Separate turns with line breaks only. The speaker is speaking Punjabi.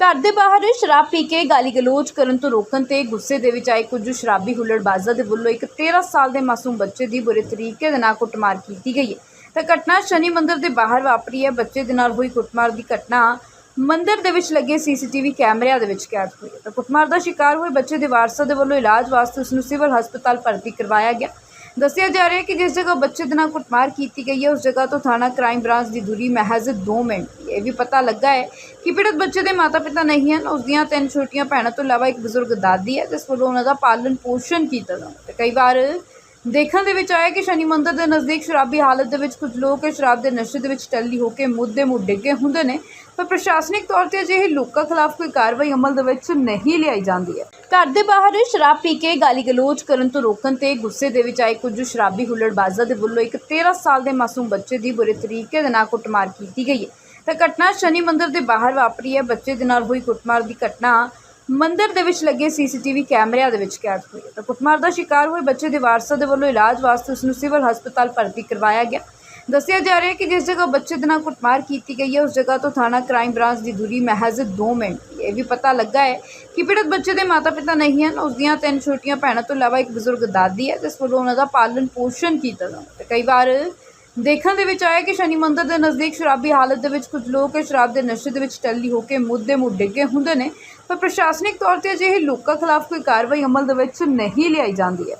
ਘਰ ਦੇ ਬਾਹਰ ਸ਼ਰਾਬ ਪੀ ਕੇ ਗਾਲੀ ਗਲੋਚ ਕਰਨ ਤੋਂ ਰੋਕਣ ਤੇ ਗੁੱਸੇ ਦੇ ਵਿੱਚ ਆਏ ਕੁਝ ਸ਼ਰਾਬੀ ਹੁੱਲੜਬਾਜ਼ਾਂ ਦੇ ਵੱਲੋਂ ਇੱਕ 13 ਸਾਲ ਦੇ ਮਾਸੂਮ ਬੱਚੇ ਦੀ ਬੁਰੇ ਤਰੀਕੇ ਦੇ ਨਾਲ ਕੁੱਟਮਾਰ ਕੀਤੀ ਗਈ ਹੈ। ਤਾਂ ਘਟਨਾ ਸ਼ਨੀ ਮੰਦਰ ਦੇ ਬਾਹਰ ਵਾਪਰੀ ਹੈ। ਬੱਚੇ ਦੇ ਨਾਲ ਹੋਈ ਕੁੱਟਮਾਰ ਦੀ ਘਟਨਾ ਮੰਦਰ ਦੇ ਵਿੱਚ ਲੱਗੇ ਸੀਸੀਟੀਵੀ ਕੈਮਰਿਆਂ ਦੇ ਵਿੱਚ ਕੈਦ ਹੋਈ ਹੈ। ਤਾਂ ਕੁੱਟਮਾਰ ਦਾ ਸ਼ਿਕਾਰ ਹੋਏ ਬੱਚੇ ਦੇ ਵਾਰਸਾਂ ਦੇ ਵੱਲੋਂ ਇਲਾਜ ਵਾਸਤੇ ਉਸ ਨੂੰ ਸਿਵਲ ਹਸਪਤਾਲ ਭਰਤੀ ਕਰਵਾਇਆ ਗਿਆ। ਦੱਸਿਆ ਜਾ ਰਿਹਾ ਹੈ ਕਿ ਜਿਸ ਜਗ੍ਹਾ ਬੱਚੇ ਦੇ ਨਾਲ ਕੁੱਟਮਾਰ ਕੀਤੀ ਗਈ ਹੈ, ਉਸ ਜਗ੍ਹਾ ਤੋਂ ਥਾਣਾ ਕ੍ਰਾਈਮ ਬ੍ਰਾਂਚ ਦੀ ਦੂਰੀ ਮਹਿਜ਼ 2 ਮਿੰਟ ਇਹ ਵੀ ਪਤਾ ਲੱਗਾ ਹੈ ਕਿ ਪੀੜਤ ਬੱਚੇ ਦੇ ਮਾਤਾ-ਪਿਤਾ ਨਹੀਂ ਹਨ। ਉਸ ਦੀਆਂ ਤਿੰਨ ਛੋਟੀਆਂ ਭੈਣਾਂ ਤੋਂ ਇਲਾਵਾ ਇੱਕ ਬਜ਼ੁਰਗ ਦਾਦੀ ਹੈ, ਜਿਸ ਵੱਲੋਂ ਉਹਨਾਂ ਦਾ ਪਾਲਣ ਪੋਸ਼ਣ ਕੀਤਾ ਜਾਂਦਾ ਤੇ ਕਈ ਵਾਰ ਦੇਖਣ ਦੇ ਵਿੱਚ ਆਇਆ ਕਿ ਸ਼ਨੀ ਮੰਦਿਰ ਦੇ ਨਜ਼ਦੀਕ ਸ਼ਰਾਬੀ ਹਾਲਤ ਦੇ ਵਿੱਚ ਕੁਝ ਲੋਕ ਸ਼ਰਾਬ ਦੇ ਨਸ਼ੇ ਦੇ ਵਿੱਚ ਟੱਲੀ ਹੋ ਕੇ ਮੁੱਦੇ ਮੁੱਢ ਡਿੱਗੇ ਹੁੰਦੇ ਨੇ, ਪਰ ਪ੍ਰਸ਼ਾਸਨਿਕ ਤੌਰ ਤੇ ਅਜਿਹੇ ਲੋਕਾਂ ਖਿਲਾਫ ਕੋਈ ਕਾਰਵਾਈ ਅਮਲ ਦੇ ਵਿੱਚ ਨਹੀਂ ਲਿਆਈ ਜਾਂਦੀ ਹੈ। ਘਰ ਦੇ ਬਾਹਰ ਸ਼ਰਾਬ ਪੀ ਕੇ ਗਾਲੀ ਗਲੋਚ ਕਰਨ ਤੋਂ ਰੋਕਣ ਤੇ ਗੁੱਸੇ ਦੇ ਵਿੱਚ ਆਏ ਕੁਝ ਸ਼ਰਾਬੀ ਹੁੱਲੜਬਾਜ਼ਾਂ ਦੇ ਵੱਲੋਂ ਇੱਕ 13 ਸਾਲ ਦੇ ਮਾਸੂਮ ਬੱਚੇ ਦੀ ਬੁਰੇ ਤਰੀਕੇ ਦੇ ਨਾਲ ਕੁੱਟਮਾਰ ਕੀਤੀ ਗਈ ਹੈ। ਤਾਂ ਘਟਨਾ ਸ਼ਨੀ ਮੰਦਿਰ ਦੇ ਬਾਹਰ ਵਾਪਰੀ ਹੈ। ਬੱਚੇ ਦੇ ਨਾਲ ਹੋਈ ਕੁੱਟਮਾਰ ਦੀ ਘਟਨਾ ਮੰਦਰ ਦੇ ਵਿੱਚ ਲੱਗੇ ਸੀਸੀਟੀਵੀ ਕੈਮਰਿਆਂ ਦੇ ਵਿੱਚ ਕੈਦ ਹੋਈ ਹੈ ਤਾਂ ਕੁੱਟਮਾਰ ਦਾ ਸ਼ਿਕਾਰ ਹੋਏ ਬੱਚੇ ਦੇ ਵਾਰਸਾਂ ਦੇ ਵੱਲੋਂ ਇਲਾਜ ਵਾਸਤੇ ਉਸ ਨੂੰ ਸਿਵਲ ਹਸਪਤਾਲ ਭਰਤੀ ਕਰਵਾਇਆ ਗਿਆ। ਦੱਸਿਆ ਜਾ ਰਿਹਾ ਕਿ ਜਿਸ ਜਗ੍ਹਾ ਬੱਚੇ ਦੇ ਨਾਲ ਕੁੱਟਮਾਰ ਕੀਤੀ ਗਈ ਹੈ, ਉਸ ਜਗ੍ਹਾ ਤੋਂ ਥਾਣਾ ਕ੍ਰਾਈਮ ਬ੍ਰਾਂਚ ਦੀ ਦੂਰੀ ਮਹਿਜ਼ 2 ਮਿੰਟ ਇਹ ਵੀ ਪਤਾ ਲੱਗਾ ਹੈ ਕਿ ਪੀੜਤ ਬੱਚੇ ਦੇ ਮਾਤਾ-ਪਿਤਾ ਨਹੀਂ ਹਨ। ਉਸ ਦੀਆਂ ਤਿੰਨ ਛੋਟੀਆਂ ਭੈਣਾਂ ਤੋਂ ਇਲਾਵਾ ਇੱਕ ਬਜ਼ੁਰਗ ਦਾਦੀ ਹੈ, ਜਿਸ ਵੱਲੋਂ ਉਹਨਾਂ ਦਾ ਪਾਲਣ ਪੋਸ਼ਣ ਕੀਤਾ ਜਾਂਦਾ ਤੇ ਕਈ ਵਾਰ ਦੇਖਣ ਦੇ ਵਿੱਚ ਆਇਆ ਕਿ ਸ਼ਨੀ ਮੰਦਰ ਦੇ ਨਜ਼ਦੀਕ ਸ਼ਰਾਬੀ ਹਾਲਤ ਦੇ ਵਿੱਚ ਕੁਝ ਲੋਕ ਸ਼ਰਾਬ ਦੇ ਨਸ਼ੇ ਦੇ ਵਿੱਚ ਟੱਲੀ ਹੋ ਕੇ ਮੁੱਦੇ ਮੁੱਢ ਡਿੱਗੇ ਹੁੰਦੇ ਨੇ। ਪਰ ਪ੍ਰਸ਼ਾਸਨਿਕ ਤੌਰ ਤੇ ਅਜਿਹੇ ਲੋਕਾਂ ਖਿਲਾਫ ਕੋਈ ਕਾਰਵਾਈ ਅਮਲ ਦੇ ਵਿੱਚ ਨਹੀਂ ਲਿਆਈ ਜਾਂਦੀ ਹੈ।